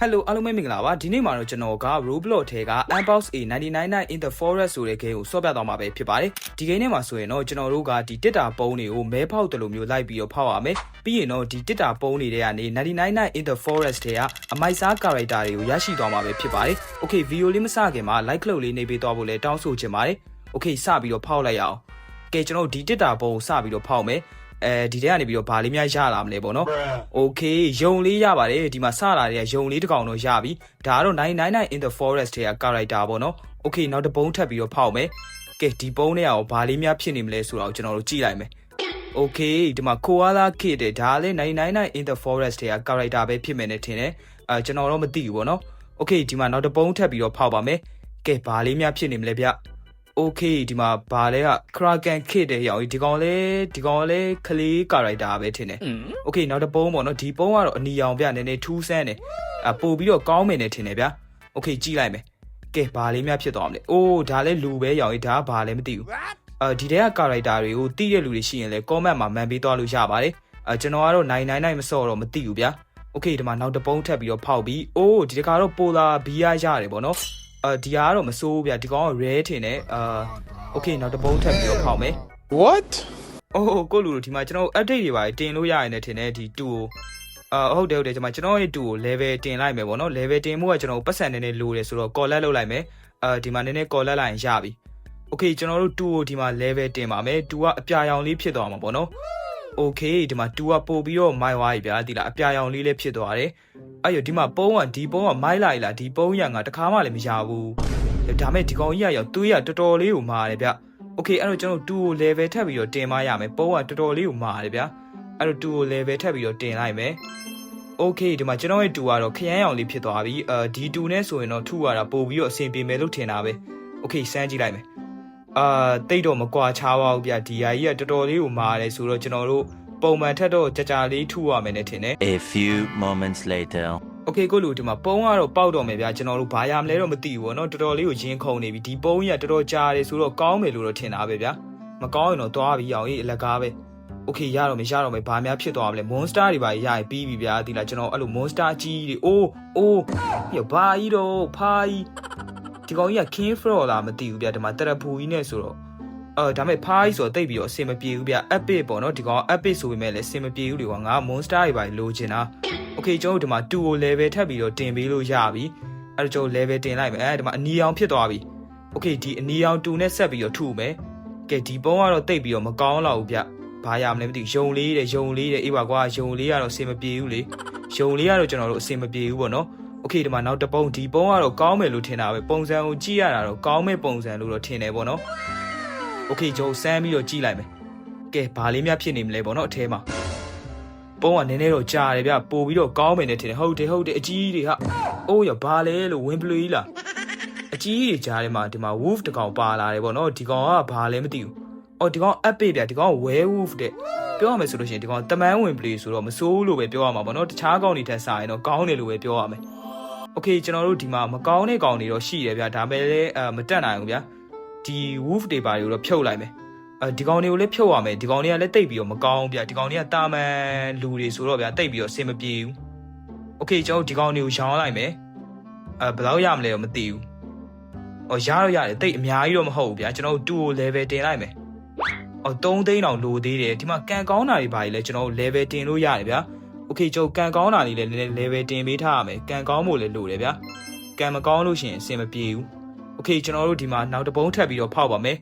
ဟယ်လိုအားလုံးပဲမင်္ဂလာပါဒီနေ့မှာတော့ကျွန်တော်က Roblox ထဲက Unbox A 999 in the Forest ဆိုတဲ့ game ကိုဆော့ပြသွားမှာပဲဖြစ်ပါတယ်ဒီ game ထဲမှာဆိုရင်တော့ကျွန်တော်တို့ကဒီတစ်တာပုံးတွေကိုမဲဖောက်တယ်လို့မျိုးလိုက်ပြီးတော့ဖောက်ရမယ်ပြီးရင်တော့ဒီတစ်တာပုံးတွေထဲကနေ999 in the Forest ထဲကအမိုက်စား character တွေကိုရရှိသွားမှာပဲဖြစ်ပါတယ် Okay ဗီဒီယိုလေးမစခင်မှာ like လုပ်လေးနေပေးသွားဖို့လည်းတောင်းဆိုချင်ပါတယ် Okay စပြီးတော့ဖောက်လိုက်ရအောင်ကဲကျွန်တော်တို့ဒီတစ်တာပုံးကိုစပြီးတော့ဖောက်မယ် အဲဒီထဲကနေပြီးတော့ဘာလေးများရလာမလဲပေါ့နော်။ Okay ယုံလေးရပါတယ်ဒီမှာစလာတဲ့ယုံလေးတစ်ကောင်တော့ရပြီ။ဒါကတော့999 in the forest ထဲက character ပေါ့နော်။ Okay နောက်တစ်ပုံးထပ်ပြီးတော့ဖောက်မယ်။ကဲဒီပုံးတွေကဘာလေးများဖြစ်နေမလဲဆိုတော့ကျွန်တော်တို့ကြည့်လိုက်မယ်။ okay ဒီမှာ koala kid တဲ့ဒါလည်း999 in the forest တဲ့ character ပဲဖြစ်မယ်နဲ့ထင်တယ်အဲကျွန်တော်တော့မသိဘူးဗောနော် okay ဒီမှာနောက်တစ်ပုံးထပ်ပြီးတော့ဖောက်ပါမယ်ကဲဘာလေးများဖြစ်နေမလဲဗျ okay ဒီမှာဘာလဲက Kraken ခစ်တယ်ရောင်ဒီကောင်လဲဒီကောင်လဲကလေး character ပဲထင်တယ် okay နောက်တစ်ပုံးပေါ့နော်ဒီပုံးကတော့အနီရောင်ပြနည်းနည်းထူးဆန်းတယ်အပို့ပြီးတော့ကောင်းမယ်နဲ့ထင်တယ်ဗျာ okay ကြည့်လိုက်မယ်ကဲဘာလေးများဖြစ်သွားမလဲအိုးဒါလဲလူပဲရောင်ဒါကဘာလဲမသိဘူးအဲဒီတဲက character တွေကိုသိတဲ့လူတွေရှိရင်လဲ comment မှာမှန်ပေးသွားလို့ရပါတယ်အဲကျွန်တော်ကတော့999မစော့တော့မသိဘူးဗျာ okay ဒီမှာနောက်တစ်ပုံးထပ်ပြီးတော့ဖောက်ပြီးအိုးဒီတခါတော့ polar b ရရတယ်ပေါ့နော် အာဒီဟာကတော့မစိုးဘူးဗျဒီကောင်က rare ထင်တယ်အာ okay နောက်တစ်ပုံးထပ်ပြီးတော့ဖောက်မယ် what အိုးကိုလူတို့ဒီမှာကျွန်တော် update တွေပါတင်လို့ရရင်လည်းထင်တယ်ဒီ2ကိုအာဟုတ်တယ်ဟုတ်တယ်ကျွန်မကျွန်တော်ရဲ့2ကို level တင်လိုက်မယ်ပေါ့နော် level တင်မှုကကျွန်တော်ပတ်စံနေနေလိုတယ်ဆိုတော့ collect လုပ်လိုက်မယ်အာဒီမှာနည်းနည်း collect လိုက်ရင်ရပြီ okay ကျွန်တော်တို့2ကိုဒီမှာ level တင်ပါမယ်2ကအပြာရောင်လေးဖြစ်သွားမှာပေါ့နော် okay ဒီမှာ2ကပို့ပြီးတော့ my wire ပြားဒီလားအပြာရောင်လေးလည်းဖြစ်သွားတယ် အဲ့ရဒီမှာပုံးကဒီပုံးကမိုက်လိုက်လားဒီပုံးရငါတခါမှလည်းမရဘူးဒါမဲ့ဒီကောင်ကြီးကရောက်သွေးရတော်တော်လေးကိုမာတယ်ဗျ โอเคအဲ့တော့ကျွန်တော်2ကို level ထပ်ပြီးတော့တင်မရမယ်ပုံးကတော်တော်လေးကိုမာတယ်ဗျာအဲ့တော့2ကို level ထပ်ပြီးတော့တင်လိုက်မယ်โอเคဒီမှာကျွန်တော်ရဲ့2ကတော့ခရမ်းရောင်လေးဖြစ်သွားပြီအဲဒီ2နဲ့ဆိုရင်တော့2ရတာပို့ပြီးတော့အဆင်ပြေမယ်လို့ထင်တာပဲโอเคစမ်းကြည့်လိုက်မယ်အာတိတ်တော့မကွာချားပါဘူးဗျာဒီဟာကြီးကတော်တော်လေးကိုမာတယ်ဆိုတော့ကျွန်တော်တို့ ပုံမှန်ထက်တော့ကြာကြာလေးထုရမယ်နဲ့ထင်တယ် A few moments later. โอเคကိုလူဒီမှာပုံးကတော့ပေါက်တော့မယ်ဗျာကျွန်တော်တို့ဘာရမလဲတော့မသိဘူးဗောနော်တော်တော်လေးကိုရင်းခုန်နေပြီဒီပုံးကြီးကတော်တော်ကြာတယ်ဆိုတော့ကောင်းမယ်လို့တော့ထင်တာပဲဗျာမကောင်းရင်တော့သွားပြီအောင်ကြီးအလကားပဲโอเคရတော့မယ်ရတော့မယ်ဘာများဖြစ်သွားမလဲ monster တွေပါရရင်ပြီးပြီဗျာဒီလားကျွန်တော်အဲ့လို monster ကြီးတွေအိုးအိုးပြဘာကြီးတော့ဖာကြီးဒီကောင်ကြီးက king frog လားမသိဘူးဗျာဒီမှာတရဖူကြီးနဲ့ဆိုတော့ အော်ဒါမဲ့ဖားကြီးဆိုတော့တိတ်ပြီးတော့အဆင်မပြေဘူးဗျ epic ပေါ့နော်ဒီကောင် epic ဆိုပေမဲ့လည်းအဆင်မပြေဘူးလေကွာငါ monster တွေပါလိုချင်တာ โอเคကျွန်တော်တို့ဒီမှာ2ကို level ထပ်ပြီးတော့တင်ပေးလို့ရပြီအဲ့တော့ကျွန်တော် level တင်လိုက်မယ်အဲဒီမှာအနီအောင်ဖြစ်သွားပြီโอเคဒီအနီအောင်2နဲ့ဆက်ပြီးတော့ထုမယ်ကဲဒီပုံးကတော့တိတ်ပြီးတော့မကောင်းတော့ဘူးဗျဘာရမလဲမသိဘူးယုံလေးတဲ့ယုံလေးတဲ့အေးပါကွာယုံလေးကတော့အဆင်မပြေဘူးလေယုံလေးကတော့ကျွန်တော်တို့အဆင်မပြေဘူးပေါ့နော်โอเคဒီမှာနောက်တစ်ပုံးဒီပုံးကတော့ကောင်းမယ်လို့ထင်တာပဲပုံစံကိုကြည့်ရတာတော့ကောင်းမဲ့ပုံစံလို့တော့ထင်တယ်ပေါ့နော် โอเคကျွန်တော်စမ်းပြီးတော့ကြည့်လိုက်မယ်ကဲဘာလေးများဖြစ်နေမလဲပေါ့နော်အထဲမှာ ပုံးကနည်းနည်းတော့ကြာတယ်ဗျပို့ပြီးတော့ကောင်းမယ်နဲ့ထင်တယ်ဟုတ်တယ်ဟုတ်တယ်အကြီးကြီးတွေဟာအိုးရဘာလဲလို့ဝင်းပလူကြီးလားအကြီးကြီးတွေကြားထဲမှာဒီမှာ wolf တကောင်ပါလာတယ်ပေါ့နော်ဒီကောင်ကဘာလဲမသိဘူးအော်ဒီကောင် epic ဗျဒီကောင် were wolf တဲ့ပြောရမယ်ဆိုလို့ရှိရင်ဒီကောင်တမန်ဝင်ပလူဆိုတော့မစိုးလို့ပဲပြောရမှာပေါ့နော်တခြားကောင်တွေထက်စာရင်တော့ကောင်းတယ်လို့ပဲပြောရမယ်โอเคကျွန်တော်တို့ဒီမှာမကောင်းတဲ့ကောင်တွေတော့ရှိတယ်ဗျဒါပေမဲ့လည်းအဲမတက်နိုင်ဘူးဗျ ဒီ wolf တွေပါတွေကိုတော့ဖြုတ်လိုက်မယ် အဲဒီကောင်တွေကိုလည်းဖြုတ်ရမယ်ဒီကောင်တွေကလည်းတိတ်ပြီးတော့မကောင်းဘူးဗျဒီကောင်တွေကတာမန်လူတွေဆိုတော့ဗျတိတ်ပြီးတော့အဆင်မပြေဘူးโอเคကျွန်တော်ဒီကောင်တွေကိုရောင်းလိုက်မယ်အဲဘယ်လောက်ရမလဲတော့မသိဘူးအော်ရတော့ရတယ်တိတ်အများကြီးတော့မဟုတ်ဘူးဗျကျွန်တော်တို့2ကို level တင်လိုက်မယ်အော်3သိန်းအောင်လိုသေးတယ်ဒီမှာကန်ကောင်းတာတွေပါလေလဲကျွန်တော်တို့ level တင်လို့ရတယ်ဗျာโอเคကျွန်တော်ကန်ကောင်းတာတွေလည်းနည်းနည်း level တင်ပေးထားရမယ်ကန်ကောင်းဖို့လည်းလိုတယ်ဗျာကန်မကောင်းလို့ရှိရင်အဆင်မပြေဘူး โอเคကျွန်တော်တို့ဒီမှာနောက်တစ်ပုံးထပ်ပြီးတော့ဖောက်ပါမယ်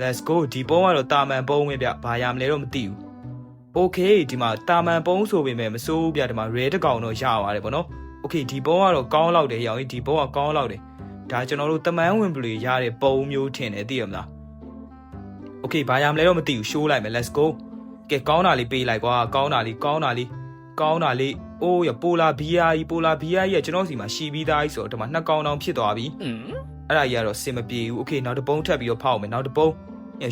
let's go ဒီပုံးကတော့တာမန်ပုံးပဲဗျဘာရမလဲတော့မသိဘူး okay ဒီမှာတာမန်ပုံးဆိုပေမဲ့မစိုးဘူးဗျဒီမှာ red တကောင်တော့ရပါတယ်ဗောနော် okay ဒီပုံးကတော့ကောင်းလောက်တယ်ရောင်ကြီးဒီပုံးကကောင်းလောက်တယ်ဒါကျွန်တော်တို့တမန်ဝင်ပလူရတဲ့ပုံးမျိုးထင်တယ်သိရမလား okay ဘာရမလဲတော့မသိဘူး show လိုက်မယ် let's go ကဲကောင်းတာလေးပေးလိုက်ကွာကောင်းတာလေးကောင်းတာလေးကောင်းတာလေးအိုးရပိုလာဘီယာကြီးပိုလာဘီယာကြီးကကျွန်တော်စီမှာရှီပြီးသားကြီးဆိုတော့ဒီမှာနှစ်ကောင်တောင်ဖြစ်သွားပြီ အဲ့ဒါကြီးကတော့စင်မပြေဘူးโอเคနောက်တစ်ပုံးထပ်ပြီးတော့ဖောက်မယ်နောက်တစ်ပုံး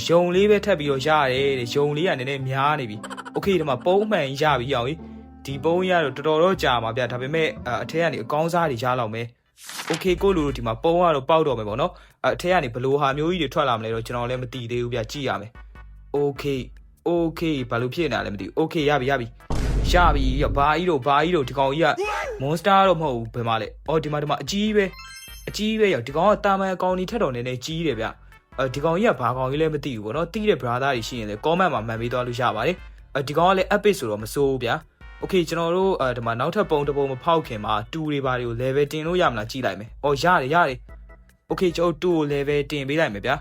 ယုံလေးပဲထပ်ပြီးတော့ရတယ်တဲ့ယုံလေးကနည်းနည်းများနေပြီโอเคဒီမှာပုံးမှန်ရပြီအောင်ကြီးဒီပုံးရတော့တော်တော်တော့ကြာမှာဗျဒါပေမဲ့အထက်ကနေအကောင်းစားတွေရလောက်မယ်โอเคကိုလူတို့ဒီမှာပုံးကတော့ပေါက်တော့မယ်ပေါ့နော်အထက်ကနေဘလို့ဟာမျိုးကြီးတွေထွက်လာမလဲတော့ကျွန်တော်လည်းမသိသေးဘူးဗျကြည့်ရမယ်โอเคโอเคဘာလို့ဖြစ်နေတာလဲမသိဘူးโอเคရပြီရပြီရပြီရဘာကြီးတို့ဘာကြီးတို့ဒီကောင်ကြီးက မွန်စတာတော့မဟုတ်ဘူးဘယ်မှာလဲအော်ဒီမှာဒီမှာအကြီးပဲ အကြီးပဲရောက်ဒီကောင်ကတာမန်အကောင်ကြီးထက်တော်နေနေကြီးတယ်ဗျအဲဒီကောင်ကြီးကဘာကောင်ကြီးလဲမသိဘူးဗောနော်တီးတဲ့ brother တွေရှိရင်လည်း comment မှာမှန်ပေးသွားလို့ရပါတယ်အဲဒီကောင်ကလည်း epic ဆိုတော့မစိုးဘူးဗျာ Okay ကျွန်တော်တို့အဲဒီမှာနောက်ထပ်ပုံတစ်ပုံမဖောက်ခင်မှာ2တွေပါတွေကို level တင်လို့ရမလားကြည့်လိုက်မယ်။အော်ရတယ်ရတယ်။ Okay ကျွန်တော်တို့2ကို level တင်ပေးလိုက်မယ်ဗျာ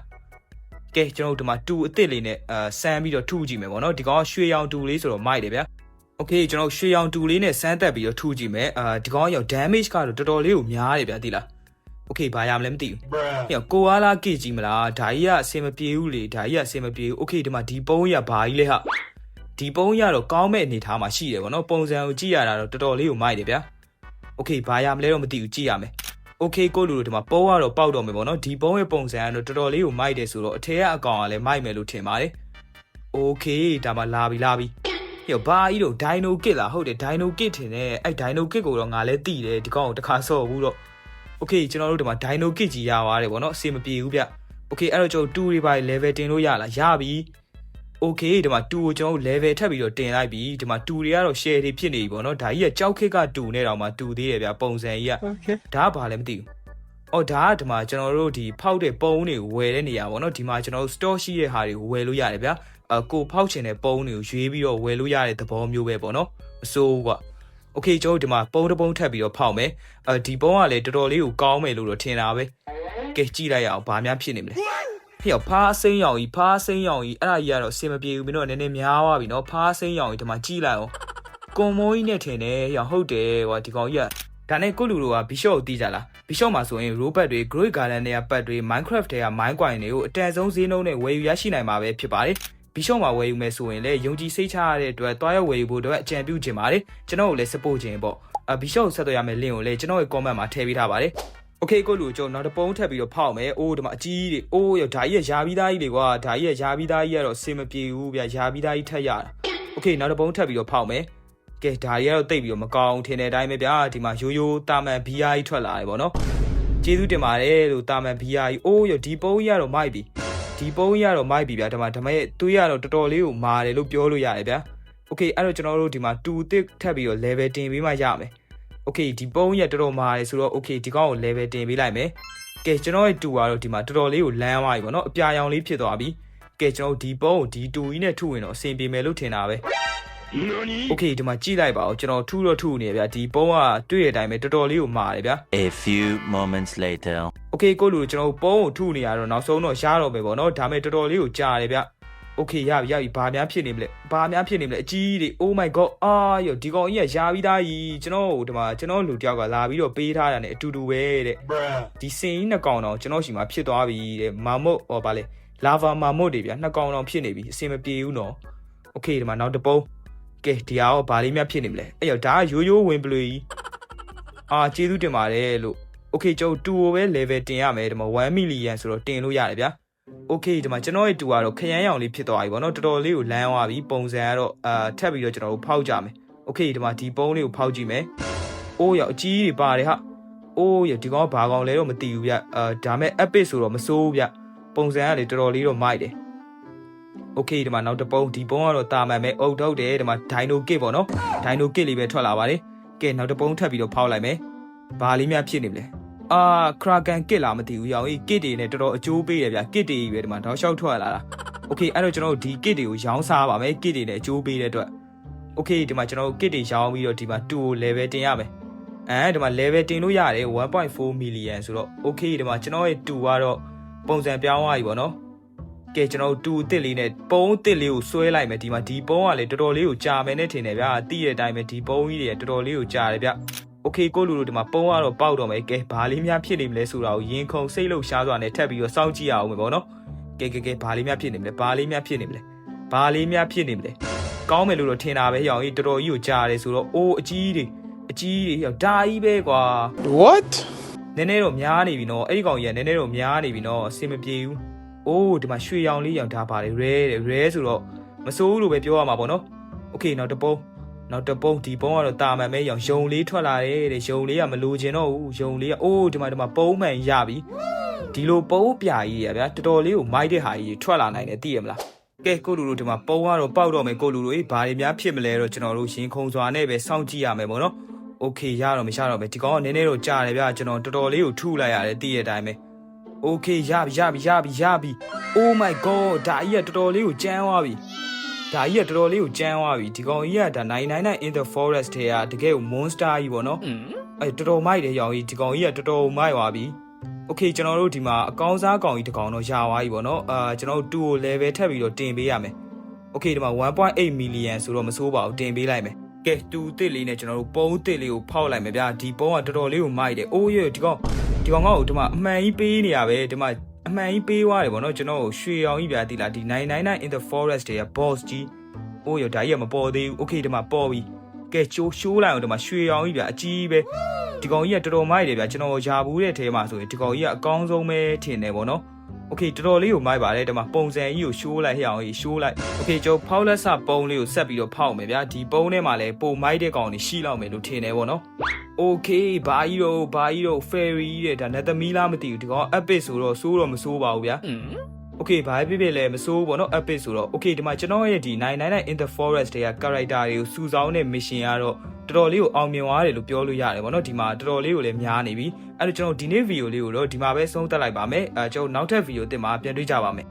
။ကဲကျွန်တော်တို့ဒီမှာ2အစ်စ်လေးနဲ့အဲဆန်းပြီးတော့ထုကြည့်မယ်ပေါ့နော်။ဒီကောင်ကရွှေရောင်2လေးဆိုတော့မိုက်တယ်ဗျာ။ Okay ကျွန်တော်ရွှေရောင်2လေးနဲ့ဆန်းတက်ပြီးတော့ထုကြည့်မယ်။အာဒီကောင်ကရောက် damage ကတော့တော်တော်လေးကိုများတယ်ဗျာသိလား။ Okay ဘာရမလဲမသိဘူး။ဟေ့ကိုအားလားကေကြီးမလား။ဒါကြီးကအစင်မပြေဘူးလေ။ဒါကြီးကအစင်မပြေဘူး။ Okay ဒီမှာဒီပုံးရဘာကြီးလဲဟာ။ ဒီပုံးရတော့ကောင်းမဲ့အနေထားမှာရှိတယ်ဗောနော်ပုံစံကိုကြည့်ရတာတော့တော်တော်လေးကိုမိုက်တယ်ဗျာโอเคဘာရမလဲတော့မသိဘူးကြည့်ရမယ်โอเคကိုလူတို့ဒီမှာပုံးရတော့ပေါက်တော့မယ်ဗောနော်ဒီပုံးရဲ့ပုံစံကတော့တော်တော်လေးကိုမိုက်တယ်ဆိုတော့အထက်ကအကောင်ကလည်းမိုက်မယ်လို့ထင်ပါတယ်โอเคဒါမှလာပြီလာပြီဟေ့ဘာကြီးတော့ဒိုင်နိုကစ်လားဟုတ်တယ်ဒိုင်နိုကစ်ထင်တယ်အဲ့ဒိုင်နိုကစ်ကိုတော့ငါလည်းသိတယ်ဒီကောင်ကိုတစ်ခါဆော့ဘူးတော့ โอเคကျွန်တော်တို့ဒီမှာဒိုင်နိုကစ်ကြီးရပါတယ်ဗောနော်အဆင်မပြေဘူးဗျโอเคအဲ့တော့ကျွန်တော်2တွေပါ level တင်လို့ရလားရပြီ okay ဒီမှာ2ကိုကျွန်တော်တို့ level ထပ်ပြီးတော့တင်လိုက်ပြီဒီမှာ2တွေကတော့ share တွေဖြစ်နေပြီပေါ့နော်ဒါကြီးကကြောက်ခစ်က2နဲ့တောင်မှ2သေးတယ်ဗျပုံစံကြီးက Okay. ဒါကဘာလဲမသိဘူးအော်ဒါကဒီမှာကျွန်တော်တို့ဒီဖောက်တဲ့ပုံးတွေကိုဝယ်တဲ့နေရာပေါ့နော်ဒီမှာကျွန်တော်တို့ store ရှိတဲ့ဟာတွေကိုဝယ်လို့ရတယ်ဗျာအကိုဖောက်ချင်တဲ့ပုံးတွေကိုရွေးပြီးတော့ဝယ်လို့ရတဲ့သဘောမျိုးပဲပေါ့နော်မစိုး ဘူးကွာ okay ကျွန်တော်တို့ဒီမှာပုံးတစ်ပုံးထပ်ပြီးတော့ဖောက်မယ်အဲဒီပုံးကလည်းတော်တော်လေးကိုကောင်းမယ်လို့တော့ထင်တာပဲကဲကြည့်လိုက်ရအောင်ဘာများဖြစ်နေမလဲဟေ့ဖားစိမ့်ရောင်ကြီးဖားစိမ့်ရောင်ကြီးအဲ့ဒါကြီးကတော့အဆင်မပြေဘူးမင်းတို့ကနည်းနည်းများသွားပြီနော်ဖားစိမ့်ရောင်ကြီးဒီမှာကြည့်လိုက်အောင်ကွန်မိုးကြီးနဲ့ထင်တယ်ဟေ့ဟုတ်တယ်ကွာဒီကောင်ကြီးကဒါနဲ့ကိုလူတို့ကဘီရှော့ကိုတီးကြလားဘီရှော့မှာဆိုရင် robot တွေ Great Garden တွေကပတ်တွေ Minecraft တွေက mine coin တွေကိုအတန်ဆုံးဈေးနှုန်းနဲ့ဝယ်ယူရရှိနိုင်မှာပဲဖြစ်ပါတယ် ဘီရှော့မှာဝယ်ယူမယ်ဆိုရင်လည်းယုံကြည်စိတ်ချရတဲ့အတွက်တွားရောက်ဝယ်ယူဖို့အတွက်အကြံပြုချင်ပါတယ်ကျွန်တော်ကိုလည်း support ချင်ပေါ့အဘီရှော့ကိုဆက်သွယ်ရမယ့် link ကိုလည်းကျွန်တော်ရဲ့ comment မှာထည့်ပေးထားပါတယ် โอเคကိုလူကျွန်တော်နောက်တစ်ပုံးထပ်ပြီးတော့ဖောက်မယ်အိုးဒီမှာအကြီးကြီးတွေအိုးရောဒါကြီးရယာပြီးသားကြီးတွေကွာဒါကြီးရယာပြီးသားကြီးကတော့စင်မပြေဘူးဗျာယာပြီးသားကြီးထက်ရတာโอเคနောက်တစ်ပုံးထပ်ပြီးတော့ဖောက်မယ်ကဲဒါကြီးကတော့တိတ်ပြီးတော့မကောင်းထင်တဲ့အတိုင်းပဲဗျာဒီမှာရိုးရိုးတာမန် BR ကြီးထွက်လာတယ်ဗောနော်ကျေးဇူးတင်ပါတယ်လို့တာမန် BR ကြီးအိုးရောဒီပုံးကြီးကတော့မိုက်ပြီ ဒီပုံးရတော့မိုက်ပြီဗျာဓမ္မဓမ္မရဲ့တွေးရတော့တော်တော်လေးကိုမာတယ်လို့ပြောလို့ရတယ်ဗျာ okay အဲ့တော့ကျွန်တော်တို့ဒီမှာ2 tick ထပ်ပြီးတော့ level တင်ပေးမှရမယ် okay ဒီပုံးရတော်တော်မာတယ်ဆိုတော့ okay ဒီကောင်ကို level တင်ပေးလိုက်မယ်ကဲကျွန်တော်ရဲ့တူကတော့ဒီမှာတော်တော်လေးကိုလမ်းသွားပြီပေါ့နော်အပြာရောင်လေးဖြစ်သွားပြီကဲကျွန်တော်ဒီပုံးကိုဒီတူကြီးနဲ့ထုဝင်တော့အဆင်ပြေမယ်လို့ထင်တာပဲ Okay ဒီမှာကြည့်လိုက်ပါဦးကျွန်တော်ထူတော့ထူနေဗျာဒီပုံးကတွေ့ရတဲ့အတိုင်းပဲတော်တော်လေးကိုမာတယ်ဗျာ A few moments later Okay ကိုလူကျွန်တော်ပုံးကိုထူနေရတော့နောက်ဆုံးတော့ရှားတော့ပဲပေါ့နော်ဒါပေမဲ့တော်တော်လေးကိုကြာတယ်ဗျာ Okay ရပြီရပြီဘာများဖြစ်နေမလဲဘာများဖြစ်နေမလဲအကြီးတွေ Oh my god အာယောဒီကောင်ကြီးကရာပြီးသားကြီးကျွန်တော်ဒီမှာကျွန်တော်လူတယောက်ကလာပြီးတော့ပေးထားတာ ਨੇ အတူတူပဲတဲ့ဒီစင်ကြီးနှစ်ကောင်တော့ကျွန်တော်ရှိမှဖြစ်သွားပြီတဲ့မာမုတ်ဟောပါလေလာဗာမာမုတ်တွေဗျာနှစ်ကောင်တော့ဖြစ်နေပြီအဆင်မပြေဘူးနော် Okay ဒီမှာနောက်တစ်ပုံး ကဲဒီဟာရောဘာလေးများဖြစ်နေမလဲအဲ့ရောဒါကရိုးရိုးဝင်ပလွေကြီးအာကျေးဇူးတင်ပါတယ်လို့โอเคကျွန်တော်2ကိုပဲ level တင်ရမယ်ဒီမှာ1 million ဆိုတော့တင်လို့ရတယ်ဗျာ โอเคဒီမှာကျွန်တော်ရဲ့2ကတော့ခရမ်းရောင်လေးဖြစ်သွားပြီဗောနော်တော်တော်လေးကိုလမ်းသွားပြီပုံစံကတော့အာထပ်ပြီးတော့ကျွန်တော်တို့ဖောက်ကြမယ်โอเคဒီမှာဒီပုံးလေးကိုဖောက်ကြည့်မယ်အိုးရောအကြီးကြီးပါတယ်ဟာအိုးရောဒီကောင်ကဘာကောင်လဲတော့မသိဘူးဗျအာဒါမဲ့ epic ဆိုတော့မစိုးဘူးဗျပုံစံကလေတော်တော်လေးတော့မိုက်တယ် โอเคဒီမှာနောက်တစ်ပုံးဒီပုံးကတော့တာမန်ပဲအုတ်ထုတ်တယ်ဒီမှာဒိုင်နိုကစ်ပေါ့နော်ဒိုင်နိုကစ်လေးပဲထွက်လာပါတယ်ကဲနောက်တစ်ပုံးထပ်ပြီးတော့ဖောက်လိုက်မယ်ဘာလေးများဖြစ်နေမလဲ အာခရာကန်ကစ်လာမသိဘူးရောင်ကြီးကစ်တွေနဲ့တော်တော်အကျိုးပေးတယ်ဗျကစ်တွေကြီးပဲဒီမှာတောက်လျှောက်ထွက်လာတာโอเคအဲ့တော့ကျွန်တော်တို့ဒီကစ်တွေကိုရောင်းစားပါမယ်ကစ်တွေနဲ့အကျိုးပေးတဲ့အတွက်โอเคဒီမှာကျွန်တော်တို့ကစ်တွေရောင်းပြီးတော့ဒီမှာ2ကို level တင်ရမယ်အဲဒီမှာ level တင်လို့ရတယ်1.4 million ဆိုတော့ okay ဒီမှာကျွန်တော်ရဲ့2ကတော့ပုံစံပြောင်းသွားပြီပေါ့နော် ကဲကျွန်တော်တို့2အစ်စ်လေးနဲ့ပုံးအစ်စ်လေးကိုဆွဲလိုက်မယ်ဒီမှာဒီပုံးကလေတော်တော်လေးကိုကြာမယ်နဲ့ထင်တယ်ဗျာတိရတဲ့အတိုင်းပဲဒီပုံးကြီးတွေတော်တော်လေးကိုကြာတယ်ဗျ โอเคကိုလူတို့ဒီမှာပုံကတော့ပေါက်တော့မယ်ကဲဘာလေးများဖြစ်နေမလဲဆိုတာကိုရင်ခုန်စိတ်လှုပ်ရှားစွာနဲ့ထပ်ပြီးတော့စောင့်ကြည့်ရအောင်မယ်ပေါ့နော်ကဲကဲကဲဘာလေးများဖြစ်နေမလဲဘာလေးများဖြစ်နေမလဲဘာလေးများဖြစ်နေမလဲကောင်းမယ်လို့တော့ထင်တာပဲဟောင်ကြီးတော်တော်ကြီးကိုကြားရတယ်ဆိုတော့အိုးအကြီးတွေအကြီးတွေဟောဒါကြီးပဲကွာ What? နည်းနည်းတော့များနေပြီနော်အဲ့ဒီကောင်ကြီးကနည်းနည်းတော့များနေပြီနော်အဆင်မပြေဘူး ။အိုးဒီမှာရွှေရောင်လေးရောင်ထားပါတယ်ရဲတဲ့ရဲဆိုတော့မစိုးဘူးလို့ပဲပြောရမှာပေါ့နော်။ Okay နောက်တစ်ပုံးနောက်တစ်ပုံးဒီပုံးကတော့တာမန်ပဲရောင်ရုံလေးထွက်လာတယ်တဲ့ရုံလေးကမလိုချင်တော့ဘူးရုံလေးကအိုးဒီမှာဒီမှာပုံးမှန်ရပြီ။ဒီလိုပုံးပြာကြီးတွေဗျာတော်တော်လေးကိုမိုက်တဲ့ဟာကြီးထွက်လာနိုင်တယ်သိရမလား။ကဲကိုလူတို့ဒီမှာပုံကတော့ပေါက်တော့မယ်ကိုလူတို့ဘာတွေများဖြစ်မလဲတော့ကျွန်တော်တို့ရင်ခုန်စွာနဲ့ပဲစောင့်ကြည့်ရမယ်ပေါ့နော်။ Okay ရတော့မရတော့မယ်ဒီကောင်ကနည်းနည်းတော့ကြာတယ်ဗျာကျွန်တော်တော်တော်လေးကိုထုလိုက်ရတယ်တည့်ရတဲ့အတိုင်းပဲ။ โอเคရပြီရပြီရပြီရပြီ Oh my god ဒါကြီးကတော်တော်လေးကိုကြမ်းသွားပြီဒါကြီးကတော်တော်လေးကိုကြမ်းသွားပြီဒီကောင်ကြီးကဒါ999 in the forest ထဲကတကယ်ကို monster ကြီးပေါ့နော်အဲတော်တော်မိုက်တယ်ရောင်ကြီးဒီကောင်ကြီးကတော်တော်မိုက်သွားပြီโอเคကျွန်တော်တို့ဒီမှာအကောင်းစားကောင်ကြီးတစ်ကောင်တော့ရသွားပြီပေါ့နော်အာကျွန်တော်တို့2ကို level ထပ်ပြီးတော့တင်ပေးရမယ်โอเคဒီမှာ1.8 million ဆိုတော့မစိုးပါဘူးတင်ပေးလိုက်မယ်ကဲတူတစ်လေးနဲ့ကျွန်တော်တို့ပုံးတစ်လေးကိုဖောက်လိုက်မယ်ဗျာဒီပုံးကတော်တော်လေးကိုမိုက်တယ်အိုးရေဒီကောင် ဒီကောင်ကဒီမှာအမှန်ကြီးပေးနေရပဲဒီမှာအမှန်ကြီးပေးသွားတယ်ဗောနော်ကျွန်တော်တို့ရွှေအောင်ကြီးဗျာဒီလားဒီ999 in the forest တွေက boss ကြီးအိုးရေဒါကြီးကမပေါ်သေးဘူးโอเคဒီမှာပေါ်ပြီကဲချိုးရှိုးလိုက်အောင်ဒီမှာရွှေအောင်ကြီးဗျာအကြီးပဲဒီကောင်ကြီးကတော်တော်မိုက်တယ်ဗျာကျွန်တော်ယာဘူးတဲ့ထဲမှာဆိုရင်ဒီကောင်ကြီးကအကောင်းဆုံးပဲထင်တယ်ဗောနော် โอเคတော်တော်လေးကိုမိုက်ပါတယ်ဒီမှာပုံစံကြီးကိုရှိုးလိုက်ဟဲ့အောင်ကြီးရှိုးလိုက်โอเคကျွန်တော်ဖောက်လက်စပုံးလေးကိုဆက်ပြီးတော့ဖောက်မယ်ဗျာဒီပုံးထဲမှာလည်းပုံမိုက်တဲ့ကောင်တွေရှိလောက်မယ်လို့ထင်တယ်ဗောနော် โอเคဘာကြီးတော့ဘာကြီးတော့ fairy တဲ့ဒါနဲ့သမီးလားမသိဘူးဒီကောင် epic ဆိုတော့စိုးတော့မစိုးပါဘူးဗျာโอเคဘာဖြစ်ဖြစ်လဲမစိုးဘူးဗောနော် epic ဆိုတော့โอเคဒီမှာကျွန်တော်ရဲ့ဒီ999 in the forest တွေက character တွေကိုစုဆောင်းတဲ့ mission ကတော့တော်တော်လေးကိုအောင်မြင်သွားတယ်လို့ပြောလို့ရတယ်ဗောနော်ဒီမှာတော်တော်လေးကိုလည်းများနေပြီအဲ့တော့ကျွန်တော်ဒီနေ့ဗီဒီယိုလေးကိုတော့ဒီမှာပဲဆုံးသက်လိုက်ပါမယ်အဲကျွန်တော်နောက်ထပ်ဗီဒီယိုတင်မှာပြန်တွေ့ကြပါမယ်